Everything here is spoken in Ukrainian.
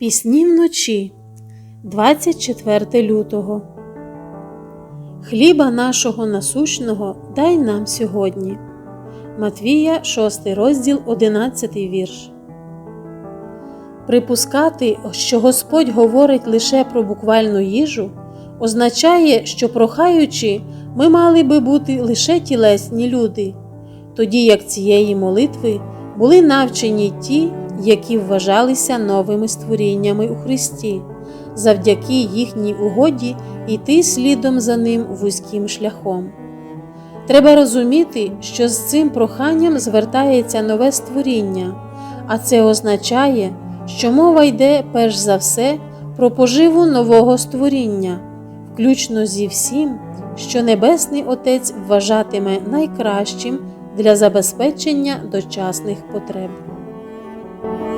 Пісні вночі 24 лютого. Хліба нашого насущного дай нам сьогодні. Матвія, 6 розділ, 11 вірш. Припускати, що Господь говорить лише про буквальну їжу, означає, що прохаючи, ми мали би бути лише тілесні люди, тоді як цієї молитви були навчені ті, які вважалися новими створіннями у Христі, завдяки їхній угоді йти слідом за ним вузьким шляхом. Треба розуміти, що з цим проханням звертається нове створіння, а це означає, що мова йде перш за все про поживу нового створіння, включно зі всім, що Небесний Отець вважатиме найкращим для забезпечення дочасних потреб. Bye.